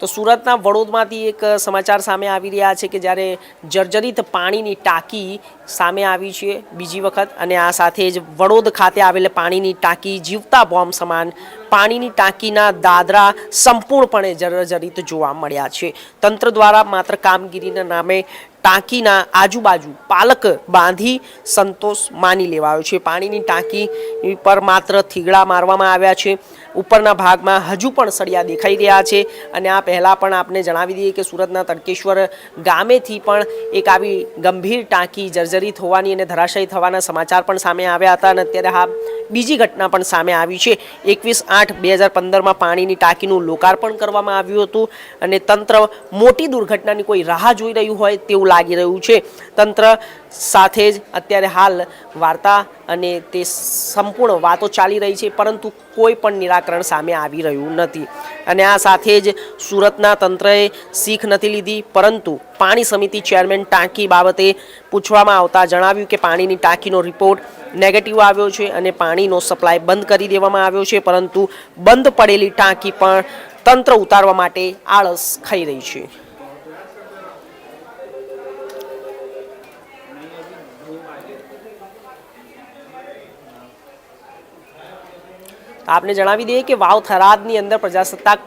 તો સુરતના વડોદમાંથી એક સમાચાર સામે આવી રહ્યા છે કે જ્યારે જર્જરિત પાણીની ટાંકી સામે આવી છે બીજી વખત અને આ સાથે જ વડોદ ખાતે આવેલ પાણીની ટાંકી જીવતા બોમ્બ સમાન પાણીની ટાંકીના દાદરા સંપૂર્ણપણે જર્જરિત જોવા મળ્યા છે. તંત્ર દ્વારા માત્ર કામગીરીના નામે ટાંકીના આજુબાજુ પાલક બાંધી સંતોષ માની લેવાયો છે. પાણીની ટાંકી પર માત્ર થીગડા મારવામાં આવ્યા છે. ઉપરના ભાગમાં હજુ પણ સળિયા દેખાઈ રહ્યા છે અને આ પહેલાં પણ આપને જણાવી દઈએ કે સુરતના તડકેશ્વર ગામેથી પણ એક આવી ગંભીર ટાંકી જર્જરિત હોવાની અને ધરાશાયી થવાના સમાચાર પણ સામે આવ્યા હતા અને અત્યારે આ બીજી ઘટના પણ સામે આવી છે. એકવીસ આઠ બે હજાર પંદરમાં પાણીની ટાંકીનું લોકાર્પણ કરવામાં આવ્યું હતું અને તંત્ર મોટી દુર્ઘટનાની કોઈ રાહ જોઈ રહ્યું હોય તેવું લાગી રહ્યું છે. તંત્ર સાથે જ અત્યારે હાલ વાર્તા અને તે સંપૂર્ણ વાતો ચાલી રહી છે, પરંતુ કોઈ પણ નિરાકરણ સામે આવી રહ્યું નથી. અને આ સાથે જ સુરતના તંત્રએ શીખ નથી લીધી, પરંતુ પાણી સમિતિ ચેરમેન ટાંકી બાબતે પૂછવામાં આવતા જણાવ્યું કે પાણીની ટાંકીનો રિપોર્ટ નેગેટિવ આવ્યો છે અને પાણીનો સપ્લાય બંધ કરી દેવામાં આવ્યો છે, પરંતુ બંધ પડેલી ટાંકી પણ તંત્ર ઉતારવા માટે આળસ ખાઈ રહી છે. આપને જણાવી દઈએ કે વાવ થરાદની અંદર પ્રજાસત્તાક